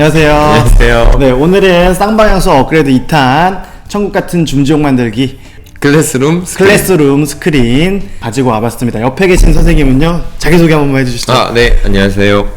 안녕하세요. 안녕하세요. 네, 오늘은 쌍방향수 업그레이드 2탄 천국 같은 줌지용 만들기 클래스룸 스크린. 클래스룸 스크린 가지고 와봤습니다. 옆에 계신 선생님은요, 자기소개 한 번만 해주시죠. 아, 네, 안녕하세요.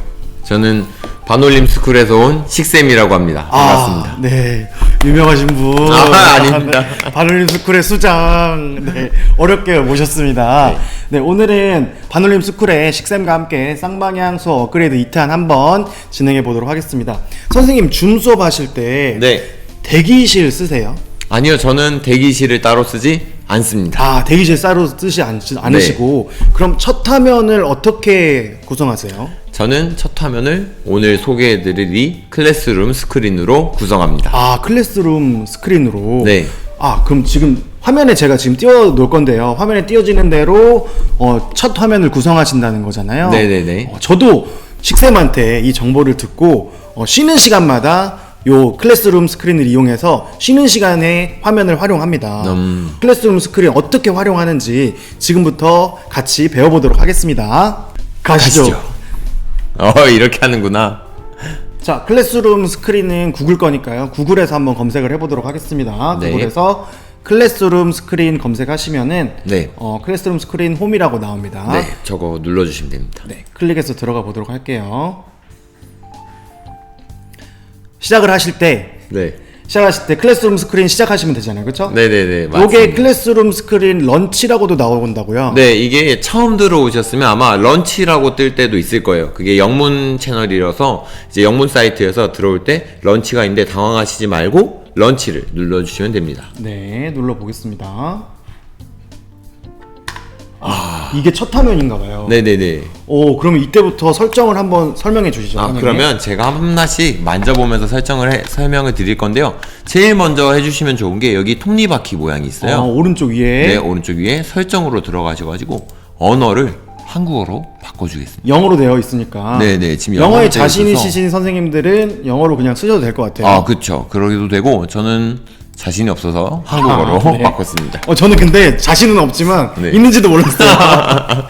저는 반올림 스쿨에서 온 식쌤이라고 합니다. 반갑습니다. 아, 네. 유명하신 분. 아, 아닙니다. 바놀림 스쿨의 수장. 네. 어렵게 모셨습니다. 네. 오늘은 바놀림 스쿨의 식쌤과 함께 쌍방향 수업 업그레이드 2탄 한번 진행해 보도록 하겠습니다. 선생님, 줌 수업 하실 때 네. 대기실 쓰세요? 아니요, 저는 대기실을 따로 쓰지 않습니다. 아, 대기실 따로 쓰지 않, 않으시고 그럼 첫 화면을 어떻게 구성하세요? 저는 첫 화면을 오늘 소개해드릴 이 클래스룸 스크린으로 구성합니다. 아, 클래스룸 스크린으로. 네. 아, 그럼 지금 화면에 제가 지금 띄워 놓을 건데요. 화면에 띄워지는 대로 어, 첫 화면을 구성하신다는 거잖아요. 네네네. 어, 저도 식쌤한테 이 정보를 듣고 어, 쉬는 시간마다 요 클래스룸 스크린을 이용해서 쉬는 시간에 화면을 활용합니다. 음. 클래스룸 스크린 어떻게 활용하는지 지금부터 같이 배워보도록 하겠습니다. 가시죠. 가시죠. 어, 이렇게 하는구나. 자, 클래스룸 스크린은 구글 거니까요. 구글에서 한번 검색을 해보도록 하겠습니다. 네. 구글에서 클래스룸 스크린 검색하시면은 네. 어, 클래스룸 스크린 홈이라고 나옵니다. 네, 저거 눌러주시면 됩니다. 네, 클릭해서 들어가 보도록 할게요. 시작을 하실 때 네. 시작하실 때 클래스룸 스크린 시작하시면 되잖아요. 그렇죠? 네네네. 요게 맞습니다. 클래스룸 스크린 런치라고도 나온다고요. 네, 이게 처음 들어오셨으면 아마 런치라고 뜰 때도 있을 거예요. 그게 영문 채널이라서 이제 영문 사이트에서 들어올 때 런치가 있는데 당황하시지 말고 런치를 눌러주시면 됩니다. 네, 눌러 보겠습니다. 아, 이게 첫 화면인가 봐요. 네네네. 오, 그러면 이때부터 설정을 한번 설명해 주시죠. 아, 선생님. 그러면 제가 하나씩 만져보면서 설정을 해, 설명을 드릴 건데요. 제일 먼저 해주시면 좋은 게 여기 톱니바퀴 모양이 있어요. 어, 오른쪽 위에 네, 오른쪽 위에 설정으로 들어가셔가지고 언어를 한국어로 바꿔주겠습니다. 영어로 되어 있으니까. 네네, 지금 영어에 자신. 있으신 선생님들은 영어로 그냥 쓰셔도 될 것 같아요. 아, 그쵸. 그러기도 되고, 저는 자신이 없어서 한국어로 아, 네. 바꿨습니다. 어, 저는 근데 자신은 없지만 네. 있는지도 몰랐어요.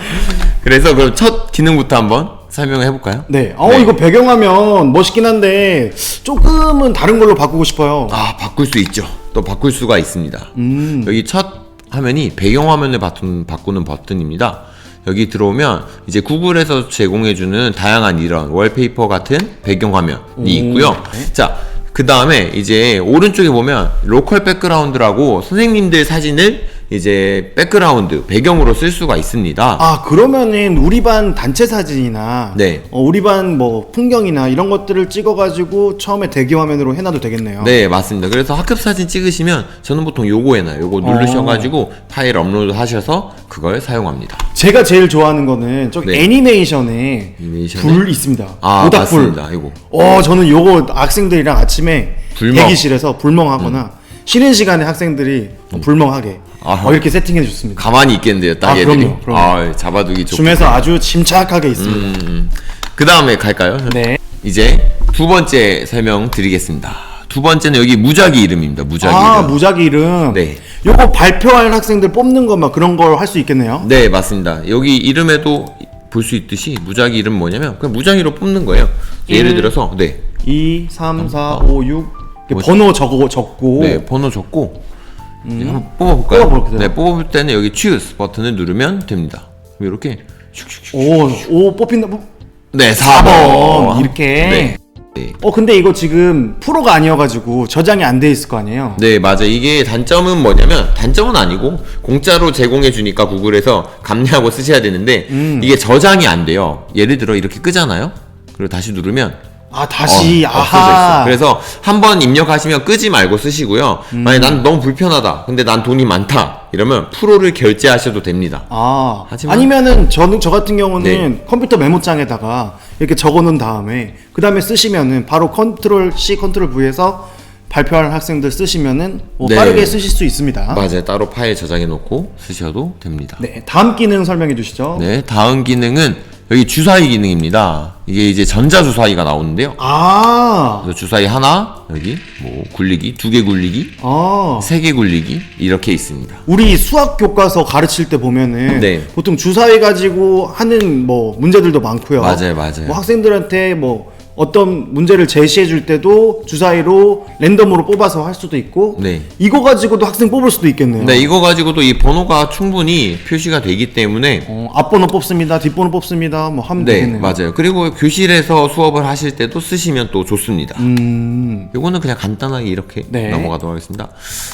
그래서 그럼 첫 기능부터 한번 설명을 해볼까요? 네. 어, 네. 이거 배경화면 멋있긴 한데 조금은 다른 걸로 바꾸고 싶어요. 아, 바꿀 수 있죠. 또 바꿀 수가 있습니다. 음. 여기 첫 화면이 배경화면을 바꾸는, 바꾸는 버튼입니다. 여기 들어오면 이제 구글에서 제공해주는 다양한 이런 월페이퍼 같은 배경화면이 있고요. 네. 자, 그 다음에 이제 오른쪽에 보면 로컬 백그라운드라고 선생님들 사진을 이제 백그라운드, 배경으로 쓸 수가 있습니다. 아, 그러면은 우리 반 단체 사진이나 네. 어, 우리 반 뭐 풍경이나 이런 것들을 찍어 가지고 처음에 대기 화면으로 해 놔도 되겠네요. 네, 맞습니다. 그래서 학급 사진 찍으시면 저는 보통 요거 해놔요. 요거 누르셔가지고 파일 업로드 하셔서 그걸 사용합니다. 제가 제일 좋아하는 거는 저기 네. 애니메이션에 애니메이션에? 불 있습니다. 아, 모닥불. 맞습니다. 이거. 어, 저는 요거 학생들이랑 아침에 불멍. 대기실에서 불멍하거나 쉬는 시간에 학생들이 불멍하게 아. 어, 이렇게 세팅해 주습니다. 가만히 있겠는데요, 딱 아, 얘들이. 그럼요, 그럼요. 아, 잡아두기 좋고. 줌에서 아주 침착하게 있습니다. 그 다음에 갈까요? 네. 이제 두 번째 설명 드리겠습니다. 두 번째는 여기 무작위 이름입니다. 무작위 아, 이름. 무작위 이름. 네. 요거 발표할 학생들 뽑는 거 막 그런 걸 할 수 있겠네요. 네, 맞습니다. 여기 이름에도 볼 수 있듯이 무작위 이름 뭐냐면 그냥 무작위로 뽑는 거예요. 예를 일. 들어서 네. 2, 3, 4, 5, 6. 이렇게 번호 적어 적고 네, 번호 적고 이제 한번 뽑아볼까요? 음. 뽑아볼게요. 네, 뽑을 때는 여기 choose 버튼을 누르면 됩니다. 그럼 이렇게 슉슉슉. 오, 오 뽑힌다. 뽑- 네, 4번 4번. 이렇게. 네. 네. 어 근데 이거 지금 프로가 아니어가지고 저장이 안 돼 있을 거 아니에요. 네, 맞아. 이게 단점은 뭐냐면 단점은 아니고 공짜로 제공해 주니까 구글에서 감내하고 쓰셔야 되는데 음. 이게 저장이 안 돼요. 예를 들어 이렇게 끄잖아요. 그리고 다시 누르면 아 다시 어, 없어져 아하. 그래서 한 번 입력하시면 끄지 말고 쓰시고요. 음. 만약 난 너무 불편하다. 근데 난 돈이 많다. 이러면 프로를 결제하셔도 됩니다. 아 하지만- 아니면은 저는 저 같은 경우는 네. 컴퓨터 메모장에다가 이렇게 적어놓은 다음에 그 다음에 쓰시면은 바로 컨트롤 C 컨트롤 V에서 발표할 학생들 쓰시면은 뭐 네. 빠르게 쓰실 수 있습니다. 맞아요. 따로 파일 저장해 놓고 쓰셔도 됩니다. 네 다음 기능 설명해 주시죠. 네, 다음 기능은 여기 주사위 기능입니다. 이게 이제 전자 주사위가 나오는데요. 아, 그래서 주사위 하나, 여기 뭐 굴리기, 두 개 굴리기, 아. 세 개 굴리기 이렇게 있습니다. 우리 수학 교과서 가르칠 때 보면은 네. 보통 주사위 가지고 하는 뭐 문제들도 많고요. 맞아요, 맞아요. 뭐 학생들한테 뭐 어떤 문제를 제시해 줄 때도 주사위로 랜덤으로 뽑아서 할 수도 있고 네. 이거 가지고도 학생 뽑을 수도 있겠네요. 네, 이거 가지고도 이 번호가 충분히 표시가 되기 때문에 어, 앞번호 뽑습니다, 뒷번호 뽑습니다, 뭐 하면 네, 되겠네요. 맞아요. 그리고 교실에서 수업을 하실 때도 쓰시면 또 좋습니다. 음, 요거는 그냥 간단하게 이렇게 네. 넘어가도록 하겠습니다.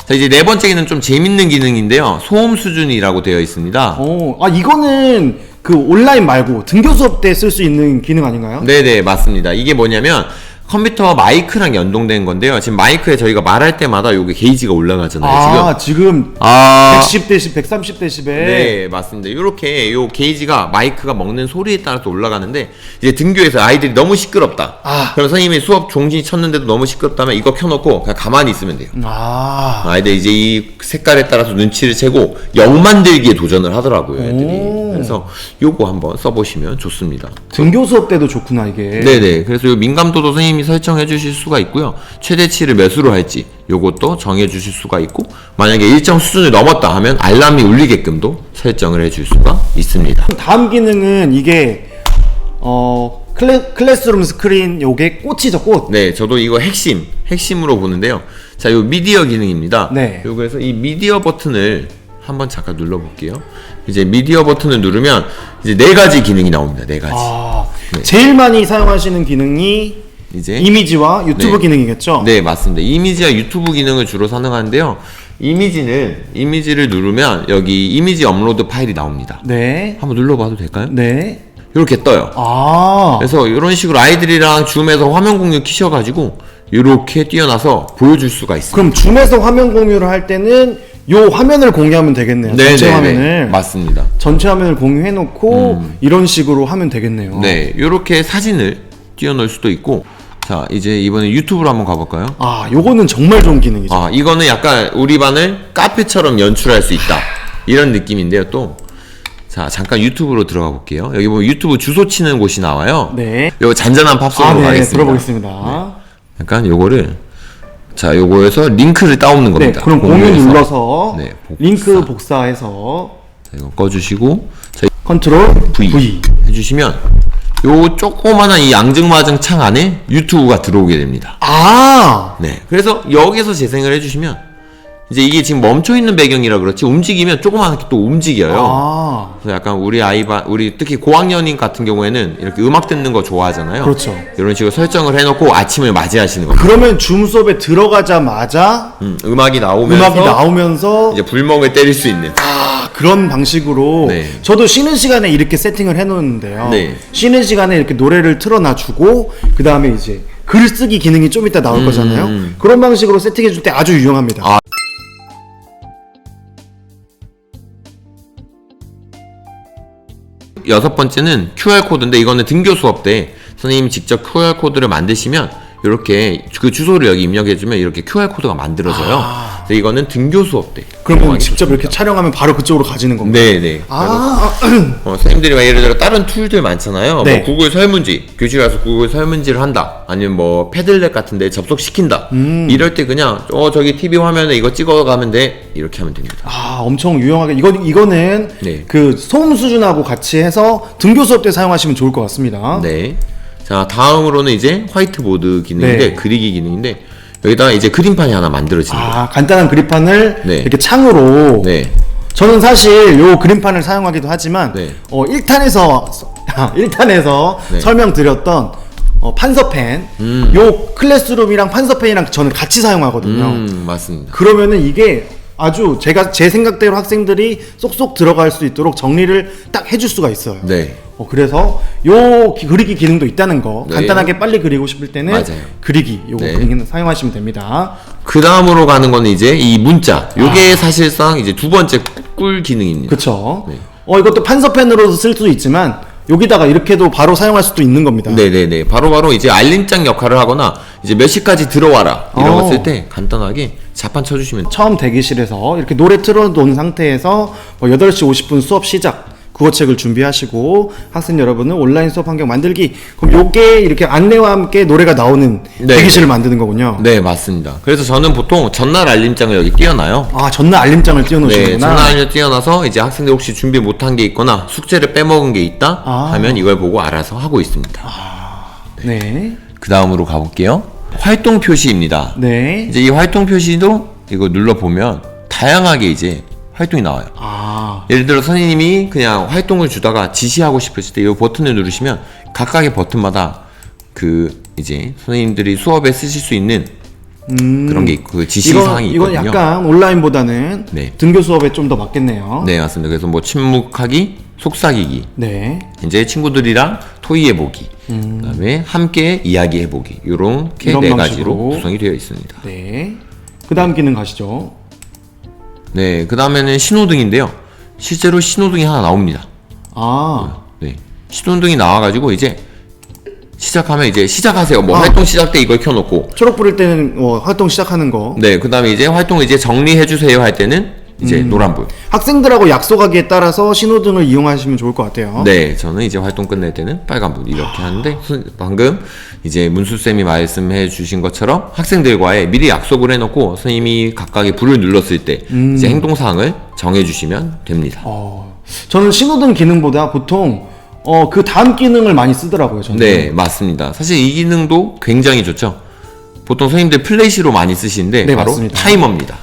자, 이제 네 번째 기능 좀 재밌는 기능인데요. 소음 수준이라고 되어 있습니다. 어, 아 이거는 그 온라인 말고 등교 수업 때 쓸 수 있는 기능 아닌가요? 네네 맞습니다. 이게 뭐냐면 컴퓨터 마이크랑 연동된 건데요. 지금 마이크에 저희가 말할 때마다 요게 게이지가 올라가잖아요. 아 지금 지금 아 110데시, 130데시벨. 네, 맞습니다. 이렇게 요 게이지가 마이크가 먹는 소리에 따라서 올라가는데 이제 등교에서 아이들이 너무 시끄럽다. 아. 그럼 선생님이 수업 종지 쳤는데도 너무 시끄럽다면 이거 켜놓고 그냥 가만히 있으면 돼요. 아, 아이들 이제 이 색깔에 따라서 눈치를 채고 영 만들기에 도전을 하더라고요, 애들이. 오. 그래서 요거 한번 써보시면 좋습니다. 등교 수업 때도 좋구나 이게. 네네. 그래서 요 민감도도 선생님이 설정해 주실 수가 있고요. 최대치를 몇으로 할지 요것도 정해 주실 수가 있고 만약에 일정 수준을 넘었다 하면 알람이 울리게끔도 설정을 해 줄 수가 있습니다. 다음 기능은 이게 어 클래, 클래스룸 스크린 요게 꽃이죠 꽃. 네, 저도 이거 핵심, 핵심으로 보는데요. 자, 요 미디어 기능입니다. 네. 요 그래서 이 미디어 버튼을 한번 잠깐 눌러볼게요. 이제 미디어 버튼을 누르면 이제 네 가지 기능이 나옵니다. 네 가지. 아 제일 많이 사용하시는 기능이 이제 이미지와 유튜브 네. 기능이겠죠. 네, 맞습니다. 이미지와 유튜브 기능을 주로 사용하는데요. 이미지는 이미지를 누르면 여기 이미지 업로드 파일이 나옵니다. 네. 한번 눌러봐도 될까요? 네. 이렇게 떠요. 아. 그래서 이런 식으로 아이들이랑 줌에서 화면 공유 키셔가지고 이렇게 뛰어나서 보여줄 수가 있습니다. 그럼 줌에서 화면 공유를 할 때는 요 화면을 공유하면 되겠네요. 전체 화면을. 맞습니다. 전체 화면을 공유해 놓고 이런 식으로 하면 되겠네요. 네, 이렇게 사진을 띄워놓을 수도 있고, 자 이제 이번에 유튜브로 한번 가볼까요? 아, 요거는 정말 좋은 기능이죠. 아 이거는 약간 우리 반을 카페처럼 연출할 수 있다 이런 느낌인데요. 또 자 잠깐 유튜브로 들어가 볼게요. 여기 보면 유튜브 주소 치는 곳이 나와요. 네. 요 잔잔한 팝송으로 아, 네. 가겠습니다. 들어보겠습니다. 약간 요거를 자 요거에서 링크를 따오는 네. 겁니다. 그럼 공유 공유해서. 눌러서 네, 복사. 링크 복사해서 자, 이거 꺼주시고 자 컨트롤 V, V. 해주시면 요 조그마한 이 앙증마증 창 안에 유튜브가 들어오게 됩니다. 아. 네. 그래서 여기서 재생을 해주시면 이제 이게 지금 멈춰 있는 배경이라 그렇지 움직이면 조그맣게 또 움직여요. 아. 그래서 약간 우리 아이바 우리 특히 고학년인 같은 경우에는 이렇게 음악 듣는 거 좋아하잖아요. 그렇죠. 이런 식으로 설정을 해놓고 아침을 맞이하시는 겁니다. 그러면 줌 수업에 들어가자마자 음, 음악이 나오면서 음악이 나오면서 이제 불멍을 때릴 수 있는. 아, 그런 방식으로 네. 저도 쉬는 시간에 이렇게 세팅을 해놓는데요. 네. 쉬는 시간에 이렇게 노래를 틀어놔주고 그 다음에 이제 글쓰기 기능이 좀 이따 나올 거잖아요. 그런 방식으로 세팅해줄 때 아주 유용합니다. 아. 여섯 번째는 QR 코드인데 이거는 등교 수업 때 선생님이 직접 QR 코드를 만드시면 이렇게 그 주소를 여기 입력해주면 이렇게 QR 코드가 만들어져요. 그 래서 이거는 등교 수업 때. 그러면 직접 이렇게 촬영하면 바로 그쪽으로 가지는 겁니다. 네네. 아, 어, 선생님들이 막 예를 들어 다른 툴들 많잖아요. 네. 뭐 구글 설문지, 교실 가서 구글 설문지를 한다. 아니면 뭐 패들렛 같은 데 접속시킨다. 음. 이럴 때 그냥 어 저기 TV 화면에 이거 찍어가면 돼. 이렇게 하면 됩니다. 아, 엄청 유용하게 이거 이거는 네. 그 소음 수준하고 같이 해서 등교 수업 때 사용하시면 좋을 것 같습니다. 네. 자 다음으로는 이제 화이트보드 기능인데 네. 그리기 기능인데 여기다가 이제 그림판이 하나 만들어집니다. 아, 간단한 그림판을 네. 이렇게 창으로 네. 저는 사실 요 그림판을 사용하기도 하지만 네. 어 1탄에서 1탄에서 네. 설명드렸던 어, 판서펜 요 클래스룸이랑 판서펜이랑 저는 같이 사용하거든요. 음 맞습니다. 그러면은 이게 아주 제가 제 생각대로 학생들이 쏙쏙 들어갈 수 있도록 정리를 딱 해줄 수가 있어요. 네. 어, 그래서 요 기- 그리기 기능도 있다는 거 네. 간단하게 빨리 그리고 싶을 때는 맞아요. 그리기 요거 네. 기능 사용하시면 됩니다. 그 다음으로 가는 거는 이제 이 문자. 요게 아. 사실상 이제 두 번째 꿀 기능입니다. 네. 어 이것도 판서펜으로도 쓸 수 있지만 여기다가 이렇게도 바로 사용할 수도 있는 겁니다. 네네네. 바로바로 이제 알림장 역할을 하거나 이제 몇 시까지 들어와라 이런 어. 거 쓸 때 간단하게 자판 쳐주시면 처음 대기실에서 이렇게 노래 틀어놓은 상태에서 뭐 8시 50분 수업 시작 국어책을 준비하시고 학생 여러분은 온라인 수업 환경 만들기 그럼 요게 이렇게 안내와 함께 노래가 나오는 네. 대기실을 만드는 거군요. 네 맞습니다. 그래서 저는 보통 전날 알림장을 여기 띄워놔요. 아 전날 알림장을 네, 띄워놓으시는구나. 전날 알림 띄워놔서 이제 학생들 혹시 준비 못한 게 있거나 숙제를 빼먹은 게 있다 아. 하면 이걸 보고 알아서 하고 있습니다. 네. 그 다음으로 가볼게요. 활동 표시입니다. 네. 이제 이 활동 표시도 이거 눌러 보면 다양하게 이제 활동이 나와요. 아, 예를 들어 선생님이 그냥 활동을 주다가 지시하고 싶으실 때 이 버튼을 누르시면 각각의 버튼마다 그 이제 선생님들이 수업에 쓰실 수 있는 그런 게 있고 그 지시 이건, 사항이 이건 있거든요. 약간 온라인보다는 네. 등교 수업에 좀 더 맞겠네요. 네 맞습니다. 그래서 뭐 침묵하기, 속삭이기, 네. 이제 친구들이랑 토의해보기, 그다음에 함께 이야기해보기 이렇게 이런 네 방식으로. 가지로 구성이 되어 있습니다. 네. 그 다음 기능 가시죠. 네, 그 다음에는 신호등인데요. 실제로 신호등이 하나 나옵니다. 아, 네, 신호등이 나와가지고 이제 시작하면 이제 시작하세요. 뭐 아. 활동 시작 때 이걸 켜놓고, 초록 불일 때는 어, 활동 시작하는 거. 네, 그 다음에 이제 활동 이제 정리해주세요 할 때는 이제 음. 노란불. 학생들하고 약속하기에 따라서 신호등을 이용하시면 좋을 것 같아요. 네, 저는 이제 활동 끝낼 때는 빨간불 이렇게 하는데 선- 방금 이제 문수 쌤이 말씀해 주신 것처럼 학생들과의 미리 약속을 해놓고 선생님이 각각의 불을 눌렀을 때 음. 이제 행동 사항을 정해 주시면 됩니다. 어, 저는 신호등 기능보다 보통 어, 그 다음 기능을 많이 쓰더라고요. 저는. 네, 맞습니다. 사실 이 기능도 굉장히 좋죠. 보통 선생님들 플래시로 많이 쓰시는데 네, 바로 맞습니다. 타이머입니다.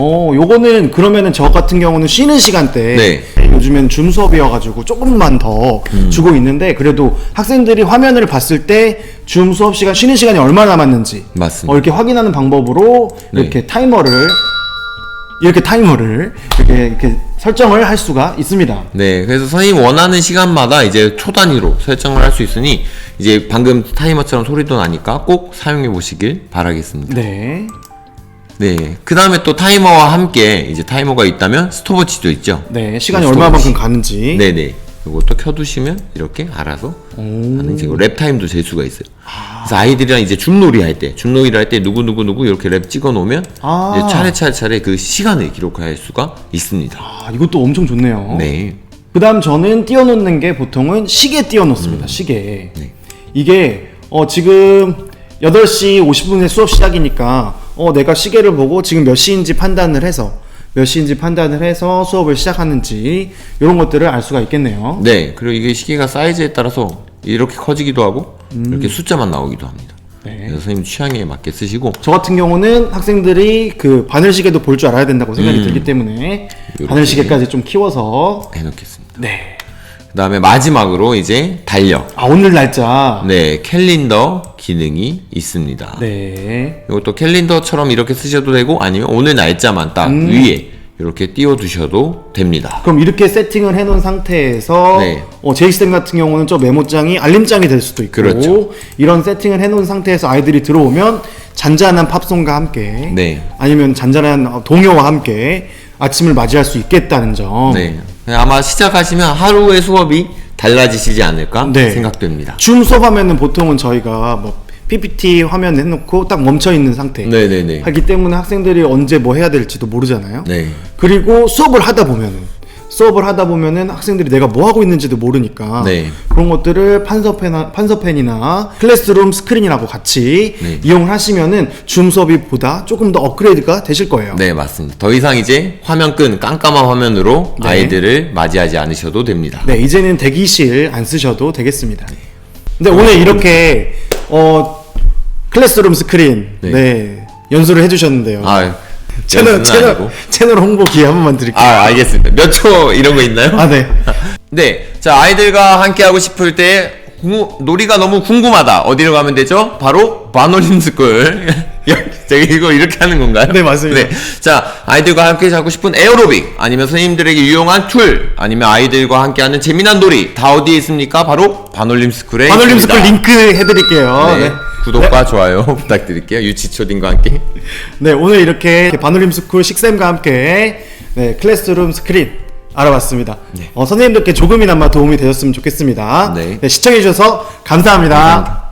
어, 요거는 그러면은 저 같은 경우는 쉬는 시간 때 네. 요즘엔 줌 수업이어가지고 조금만 더 음. 주고 있는데 그래도 학생들이 화면을 봤을 때 줌 수업 시간 쉬는 시간이 얼마 남았는지 맞습니다. 어, 이렇게 확인하는 방법으로 네. 이렇게 타이머를 이렇게 타이머를 이렇게, 이렇게 설정을 할 수가 있습니다. 네, 그래서 선생님 원하는 시간마다 이제 초 단위로 설정을 할 수 있으니 이제 방금 타이머처럼 소리도 나니까 꼭 사용해 보시길 바라겠습니다. 네. 네, 그 다음에 또 타이머와 함께 이제 타이머가 있다면 스톱워치도 있죠. 네, 시간이 어, 얼마만큼. 가는지. 네네. 이것도 켜두시면 이렇게 알아서 하는 이제 랩 타임도 잴 수가 있어요. 그래서 아이들이랑 이제 줌놀이 할 때, 줌놀이를 할 때 누구 누구 누구 이렇게 랩 찍어 놓으면 아. 이제 차례 차례 그 시간을 기록할 수가 있습니다. 아, 이것도 엄청 좋네요. 네, 그 다음 저는 띄워놓는 게 보통은 시계 띄워놓습니다. 시계. 네. 이게 어, 지금 8시 50분에 수업 시작이니까 어, 내가 시계를 보고 지금 몇 시인지 판단을 해서 몇 시인지 판단을 해서 수업을 시작하는지 이런 것들을 알 수가 있겠네요. 네. 그리고 이게 시계가 사이즈에 따라서 이렇게 커지기도 하고 이렇게 숫자만 나오기도 합니다. 네. 그래서 선생님 취향에 맞게 쓰시고 저 같은 경우는 학생들이 그 바늘 시계도 볼 줄 알아야 된다고 생각이 들기 때문에. 바늘 시계까지 좀 키워서 해놓겠습니다. 네. 그 다음에 마지막으로 이제 달력. 아 오늘 날짜. 네, 캘린더 기능이 있습니다. 네. 이것도 캘린더처럼 이렇게 쓰셔도 되고 아니면 오늘 날짜만 딱 음. 위에 이렇게 띄워 두셔도 됩니다. 그럼 이렇게 세팅을 해놓은 상태에서 네. 어, 제이쌤 같은 경우는 저 메모장이 알림장이 될 수도 있고 그렇죠. 이런 세팅을 해놓은 상태에서 아이들이 들어오면 잔잔한 팝송과 함께 네. 아니면 잔잔한 어, 동요와 함께 아침을 맞이할 수 있겠다는 점 네. 아마 시작하시면 하루의 수업이 달라지시지 않을까 네. 생각됩니다. 줌 수업하면은 보통은 저희가 뭐 PPT 화면 해놓고 딱 멈춰 있는 상태 네네네. 하기 때문에 학생들이 언제 뭐 해야 될지도 모르잖아요. 네. 그리고 수업을 하다 보면은 수업을 하다 보면은 학생들이 내가 뭐 하고 있는지도 모르니까 네. 그런 것들을 판서펜 판서펜이나 클래스룸 스크린이라고 같이 네. 이용을 하시면은 줌 수업이 보다 조금 더 업그레이드가 되실 거예요. 네, 맞습니다. 더 이상 이제 화면 끈 깜깜한 화면으로 네. 아이들을 맞이하지 않으셔도 됩니다. 네, 이제는 대기실 안 쓰셔도 되겠습니다. 네. 근데 오늘 이렇게 어 클래스룸 스크린 네, 네. 연수를 해주셨는데요. 아, 채널 연습은 채널 아니고. 채널 홍보 기회 한 번만 드릴게요. 아, 알겠습니다. 몇 초 이런 거 있나요? 아, 네. 네. 자, 아이들과 함께 하고 싶을 때 궁- 놀이가 너무 궁금하다. 어디로 가면 되죠? 바로 바노림 스쿨. 제가 이거 이렇게 하는 건가요? 네, 맞습니다. 네. 자, 아이들과 함께 하고 싶은 에어로빅 아니면 선생님들에게 유용한 툴 아니면 아이들과 함께 하는 재미난 놀이 다 어디에 있습니까? 바로 바놀림 스쿨에 바놀림 있습니다. 스쿨 링크 해드릴게요. 네. 네. 구독과 좋아요 부탁드릴게요. 유치초딩과 함께. 네, 오늘 이렇게 바놀림 스쿨 식쌤과 함께 네, 클래스룸 스크린 알아봤습니다. 어, 선생님들께 조금이나마 도움이 되셨으면 좋겠습니다. 네. 시청해주셔서 감사합니다. 감사합니다.